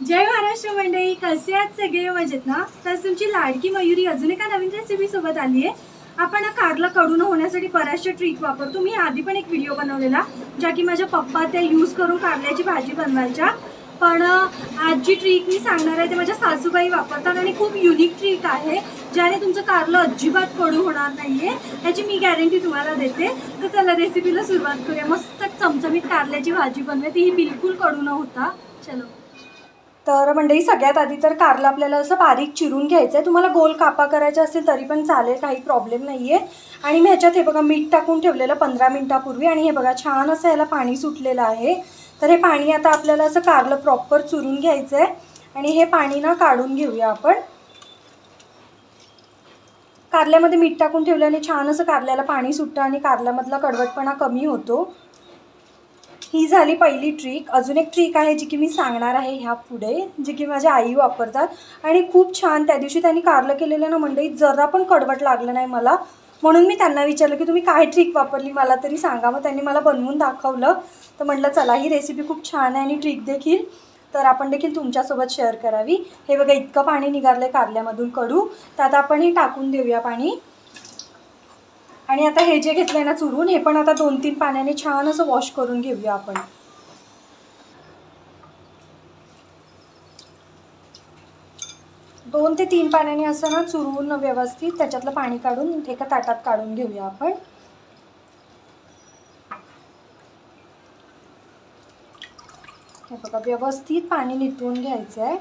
जय महाराष्ट्र मंडळी कसे आहात सगळे? मजेत ना? तर तुमची लाडकी मयुरी अजून एका नवीन रेसिपी सोबत आली आहे. आपण कारला कडून होण्यासाठी बऱ्याचशा ट्रिक वापरतो. मी आधी पण एक व्हिडिओ बनवलेला ज्या की माझ्या पप्पा त्या यूज करून कारल्याची भाजी बनवायच्या. पण आज जी ट्रिक मी सांगणार आहे ते माझ्या सासूबाई वापरतात आणि खूप युनिक ट्रिक आहे ज्याने तुमचं कारलं अजिबात कडू होणार नाहीये. ह्याची मी गॅरंटी तुम्हाला देते. तर चला रेसिपीला सुरुवात करूया. मस्त चमचमीत कारल्याची भाजी बनवते ती ही बिलकुल कडू न होता. चलो. तर मंडळी सगळ्यात आधी तर कारला आपल्याला असं बारीक चिरून घ्यायचं आहे तुम्हाला गोल कापा करायचा असेल तरी पण चालेल काही प्रॉब्लेम नाही आहे आणि मी ह्याच्यात हे बघा मीठ टाकून ठेवलेलं पंधरा मिनटापूर्वी. आणि हे बघा छान असं याला पाणी सुटलेलं आहे. तर हे पाणी आता आपल्याला असं कारलं प्रॉपर चुरून घ्यायचं आहे आणि हे पाणी ना काढून घेऊया आपण. कारल्यामध्ये मीठ टाकून ठेवल्याने छान असं कारल्याला पाणी सुटतं आणि कारल्यामधला कडवटपणा कमी होतो. ही झाली पहिली ट्रिक अजून एक ट्रिक आहे जी की मी सांगणार आहे ह्या पुढे जी की माझ्या आई वापरतात. आणि खूप छान त्या दिवशी त्यांनी कारलं केलेलं ना मंडळी जरा पण कडवट लागलं नाही मला. म्हणून मी त्यांना विचारलं की तुम्ही काय ट्रिक वापरली मला तरी सांगा. मग त्यांनी मला बनवून दाखवलं. तर म्हटलं चला ही रेसिपी खूप छान आहे आणि ट्रिक देखील. तर आपण देखील तुमच्यासोबत शेअर करावी. हे बघा इतकं पाणी निघालं आहे कारल्यामधून कडू. तर आता आपण हे टाकून देऊया पाणी. आणि आता हे जे घेतलंय ना चुरून हे पण आता दोन तीन पाण्याने छान असं वॉश करून घेऊया आपण. दोन ते तीन पाण्याने असं ना चुरून व्यवस्थित त्याच्यातलं पाणी काढून एका ताटात काढून घेऊया आपण. हे बघा व्यवस्थित पाणी निथळून घ्यायचं आहे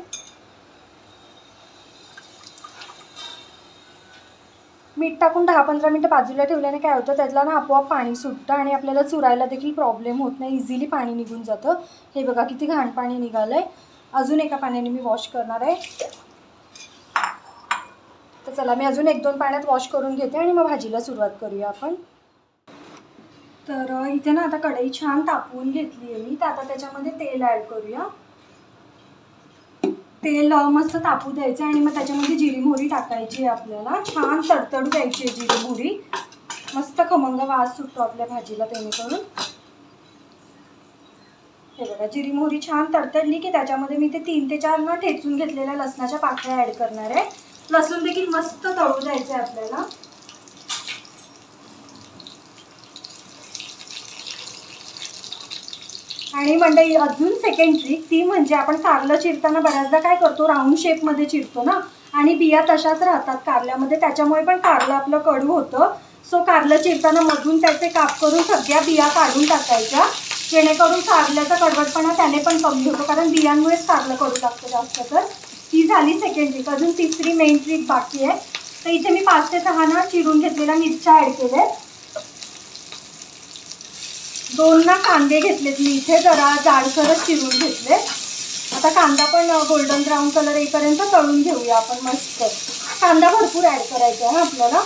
मीठ टाकून दहा पंधरा मिनटं बाजूला ठेवल्याने काय होतं त्यातला ना आपोआप पाणी सुटतं आणि आपल्याला चुरायला देखील प्रॉब्लेम होत नाही. इझिली पाणी निघून जातं. हे बघा किती घाण पाणी निघालं आहे अजून एका पाण्याने मी वॉश करणार आहे. तर चला मी अजून एक दोन पाण्यात वॉश करून घेते आणि मग भाजीला सुरुवात करूया आपण. तर इथे ना आता कढई छान तापवून घेतली आहे मी. तर आता त्याच्यामध्ये तेल ॲड करूया. तेल मस्त तापू द्यायचं आणि मग त्याच्यामध्ये जिरी मोहरी टाकायची आहे आपल्याला. छान तडतडू द्यायची आहे जिरी मोहरी. मस्त खमंग वास सुटतो आपल्या भाजीला करून हे बघा जिरी मोहरी छान तडतडली की त्याच्यामध्ये मी ते तीन ते चार ना ठेचून घेतलेल्या लसणाच्या पाकळ्या ॲड करणार आहे. लसूण देखील मस्त तळू द्यायचं आहे आपल्याला. आणि मंडळी अजून सेकंड ट्रिक ती म्हणजे आपण कारलं चिरताना बऱ्याचदा काय करतो राऊंड शेपमध्ये चिरतो ना? आणि बिया तशाच राहतात कारल्यामध्ये त्याच्यामुळे पण कारलं आपलं कडू होतं. सो कारलं चिरताना मधून त्याचे काप करून सगळ्या बिया काढून टाकायच्या. जेणेकरून कारल्याचा कडवटपणा त्याने पण कमी होतो कारण बियांमुळेच कारलं कडू लागतं जास्त तर. ही झाली सेकंड ट्रिक अजून तिसरी मेन ट्रिक बाकी आहे. तर इथे मी पाच ते सहा ना चिरून घेतलेल्या मिरच्या ॲड केल्या दोन ना कांदे घेतलेत मी. इथे जरा जाडसरच चिरून घेतले. आता कांदा पण गोल्डन ब्राऊन कलर येईपर्यंत तळून घेऊया आपण मस्त. कांदा भरपूर ॲड करायचा आहे आपल्याला.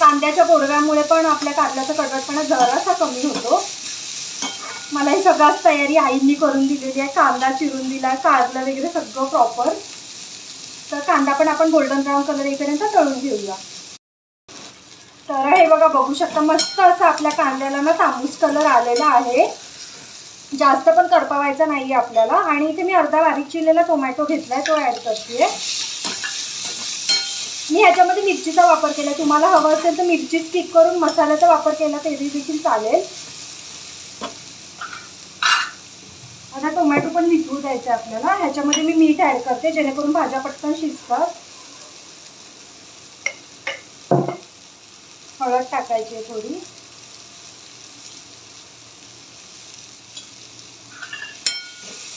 कांद्याच्या गोडव्यामुळे पण आपल्या कारल्याचा कडवटपणा जरासा कमी होतो. मला ही सगळ्याच तयारी आईंनी करून दिलेली आहे. कांदा चिरून दिला कारलं वगैरे सगळं प्रॉपर तर कांदा पण आपण गोल्डन ब्राऊन कलर येईपर्यंत तळून घेऊया. तर हे बघा बघू शकता मस्त असं आपल्या कांद्याला ना तांबूस कलर आलेला आहे. जास्त पण करपावायचा नाही आहे आपल्याला. आणि इथे मी अर्धा बारीक चिरलेला टोमॅटो घेतलाय तो ॲड करते मी ह्याच्यामध्ये मिरचीचा वापर केला तुम्हाला हवं असेल तर मिरची स्किप करून मसाल्याचा वापर केला तरी देखील चालेल. आता टोमॅटो पण निथळू द्यायचा आपल्याला. ह्याच्यामध्ये मी मीठ ॲड करते जेणेकरून भाज्या पटकन शिजतात. हळद टाकायची आहे थोडी.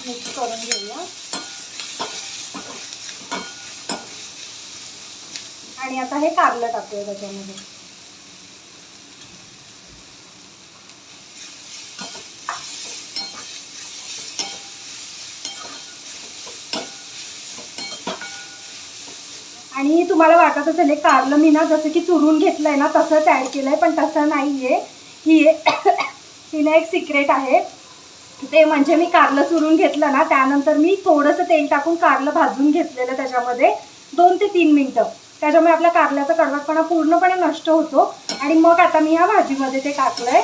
मिक्स करून घेऊया. आणि आता हे कारलं टाकूया त्याच्यामध्ये. आणि तुम्हाला वाटत असेल हे कारलं मी ना जसं की चुरून घेतलं आहे ना तसंच ॲड आहे पण तसं नाही आहे ही ही एक सिक्रेट आहे. ते म्हणजे मी कारलं चुरून घेतलं ना त्यानंतर मी थोडंसं तेल टाकून कारलं भाजून घेतलेलं त्याच्यामध्ये दोन ते तीन मिनटं. त्याच्यामुळे आपल्या कारल्याचा कडवटपणा पूर्णपणे नष्ट होतो. आणि मग आता मी ह्या भाजीमध्ये ते टाकलंय.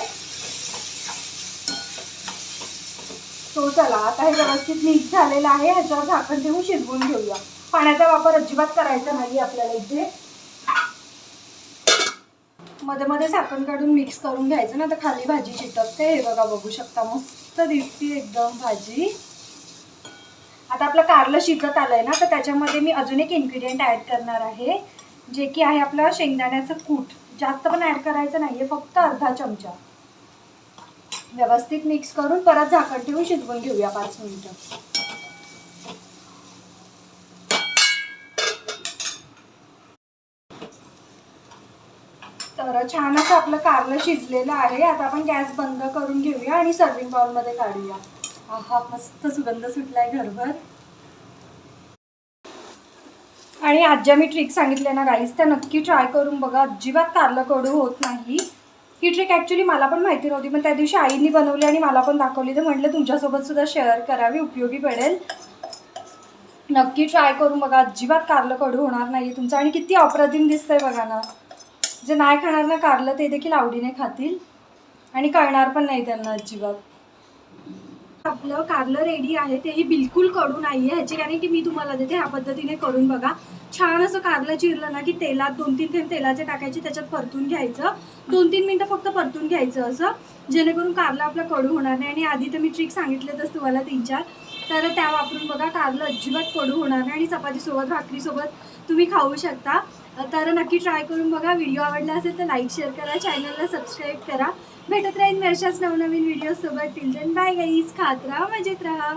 तो चला आता हे व्यवस्थित मिक्स झालेलं आहे. ह्याच्यावर झाकण ठेवून शिजवून घेऊया. पाण्याचा वापर अजिबात करायचा नाही आपल्याला इथे. मध्ये मध्ये झाकण काढून मिक्स करून घ्यायचं ना तर खाली भाजी चिटकते. हे बघा बघू शकता. मस्त दिसते एकदम भाजी. आता आपलं कारलं शिजत आलंय ना तर त्याच्यामध्ये मी अजून एक इन्ग्रेडियंट ॲड करणार आहे जे की आहे आपलं शेंगदाण्याचं कूट. जास्त पण ॲड करायचं नाहीये फक्त अर्धा चमचा. व्यवस्थित मिक्स करून परत झाकण ठेवून शिजवून घेऊया पाच मिनिटं. तर छान असं आपलं कारलं शिजलेलं आहे. आता आपण गॅस बंद करून घेऊया आणि सर्विंग बाउलमध्ये काढूया. आहा मस्त सुगंध सुटलाय घरभर. आणि आज ज्या मी ट्रिक सांगितल्या ना गाईस त्या नक्की ट्राय करून बघा. अजिबात कारलं कडू होत नाही. ही ट्रिक ॲक्च्युली मला पण माहिती नव्हती पण त्या दिवशी आईनी बनवली आणि मला पण दाखवली. तर म्हटलं तुमच्यासोबत सुद्धा शेअर करावी उपयोगी पडेल. नक्की ट्राय करून बघा. अजिबात कारलं कडू होणार नाही तुमचं. आणि किती अप्रतिम दिसतंय बघा ना. जे नाही खाणार ना कारलं ते देखील आवडीने खातील. आणि कळणार पण नाही त्यांना अजिबात. आपलं कारलं रेडी आहे तेही बिलकुल कडू नाही आहे ह्याची की मी तुम्हाला देते ह्या पद्धतीने करून बघा. छान असं कारलं चिरलं ना की तेलात दोन तीन थेंब तेलाचे टाकायचे त्याच्यात परतून घ्यायचं. दोन तीन मिनटं फक्त परतून घ्यायचं असं जेणेकरून कारलं आपलं कडू होणार नाही. आणि आधी तर मी ट्रिक सांगितलेतच तुम्हाला तीन चार. तर त्या वापरून बघा कारलं अजिबात कडू होणार नाही. आणि चपातीसोबत भाकरीसोबत तुम्ही खाऊ शकता. तर नक्की ट्राय करून बघा. व्हिडिओ आवडला असेल तर लाईक शेअर करा. चॅनलला सबस्क्राईब करा. भेटत राहील मी अशाच नवनवीन व्हिडिओसोबत टिल देन बाय गाईज खात राहा मजेत राहा.